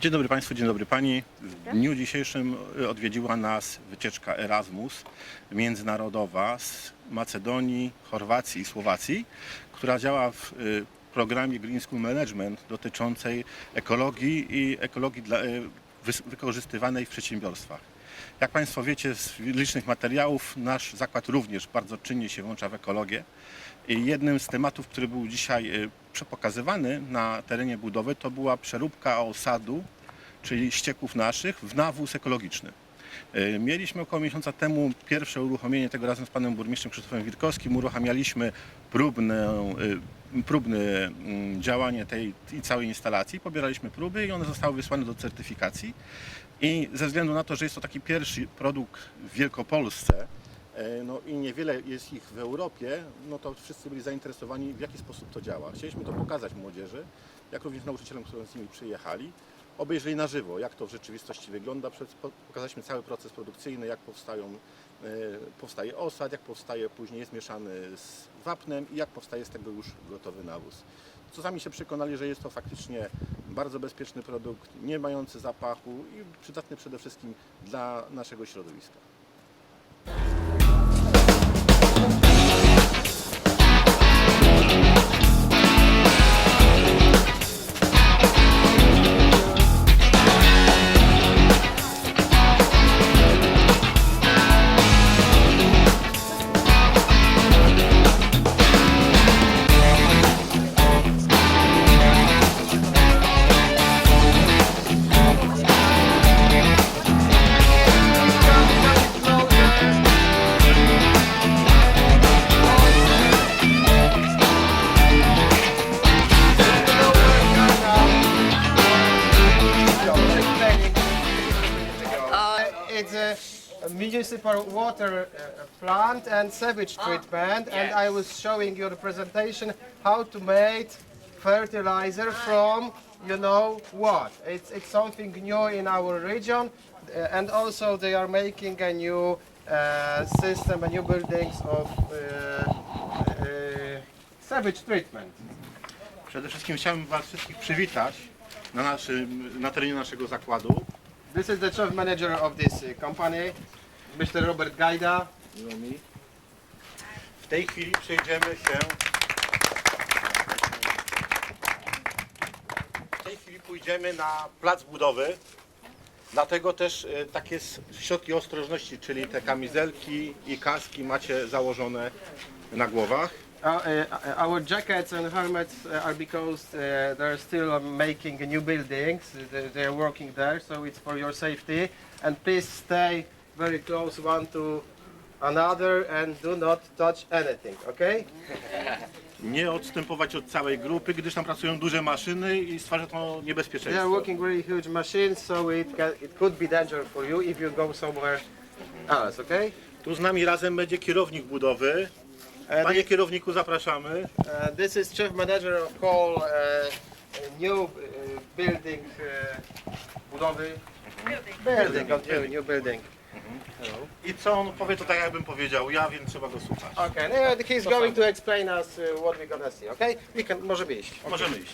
Dzień dobry Państwu, dzień dobry Pani. W dniu dzisiejszym y, odwiedziła nas wycieczka Erasmus międzynarodowa z Macedonii, Chorwacji i Słowacji, która działa w y, programie Green School Management dotyczącej ekologii i ekologii dla, y, wykorzystywanej w przedsiębiorstwach. Jak Państwo wiecie z licznych materiałów, nasz zakład również bardzo czynnie się włącza w ekologię. I jednym z tematów, który był dzisiaj y, przepokazywany na terenie budowy, to była przeróbka osadu, czyli ścieków naszych, w nawóz ekologiczny. Y, Mieliśmy około miesiąca temu pierwsze uruchomienie tego razem z panem burmistrzem Krzysztofem Wirkowskim. Uruchamialiśmy próbne, y, próbne mm, działanie tej i całej instalacji. Pobieraliśmy próby i one zostały wysłane do certyfikacji. I ze względu na to, że jest to taki pierwszy produkt w Wielkopolsce, e, no i niewiele jest ich w Europie, no to wszyscy byli zainteresowani, w jaki sposób to działa. Chcieliśmy to pokazać młodzieży, jak również nauczycielom, którzy z nimi przyjechali. Obejrzeli na żywo, jak to w rzeczywistości wygląda. Pokazaliśmy cały proces produkcyjny, jak powstają, e, powstaje osad, jak powstaje później, jest mieszany z wapnem i jak powstaje z tego już gotowy nawóz. Co sami się przekonali, że jest to faktycznie bardzo bezpieczny produkt, nie mający zapachu i przydatny przede wszystkim dla naszego środowiska. Municipal water uh, plant and sewage treatment and I was showing you the presentation how to make fertilizer from you know what? It's, it's something new in our region uh, and also they are making a new uh, system a new buildings of uh, uh, sewage treatment. Przede wszystkim chciałbym Was wszystkich przywitać na, naszym, na terenie naszego zakładu. this is the chief manager of this uh, company Mr. Robert Gaida W tej chwili przejdziemy się. W tej chwili pójdziemy na plac budowy. Dlatego też e, takie s- środki ostrożności, czyli te kamizelki i kaski macie założone na głowach. Uh, uh, our jackets and helmets uh, are because uh, they're still uh, making new buildings. They, they are working there, so it's for your safety. And please stay very close one to another and do not touch anything. Okay? Nie odstępować od całej grupy, gdyż tam pracują duże maszyny i stwarza to They are niebezpieczeństwo. working very huge machines, so it can, it could be danger for you if you go somewhere else. Okay? Tu z nami razem będzie kierownik budowy. Uh, Panie kierowniku, zapraszamy. Uh, this is chief manager of whole uh, new uh, building uh, budowy. Building, of new, new building. I co on powie, to tak jakbym powiedział ja, więc trzeba go słuchać. Okay, now he's going to explain us uh, what we're gonna see. Okay, we can możemy iść. Możemy iść.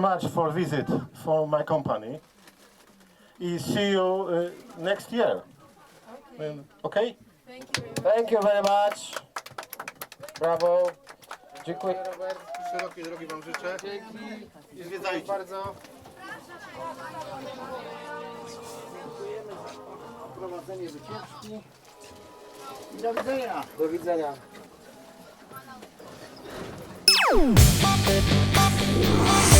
Much for visit for my company. I see you uh, next year. Um, Okay? Thank you very much. Brawo. Dziękuję Robert. Szerokiej drogi Wam życzę. Dzięki. I zwiedzajcie. bardzo. prowadzenie wycieczki. I do widzenia. Do widzenia. Thank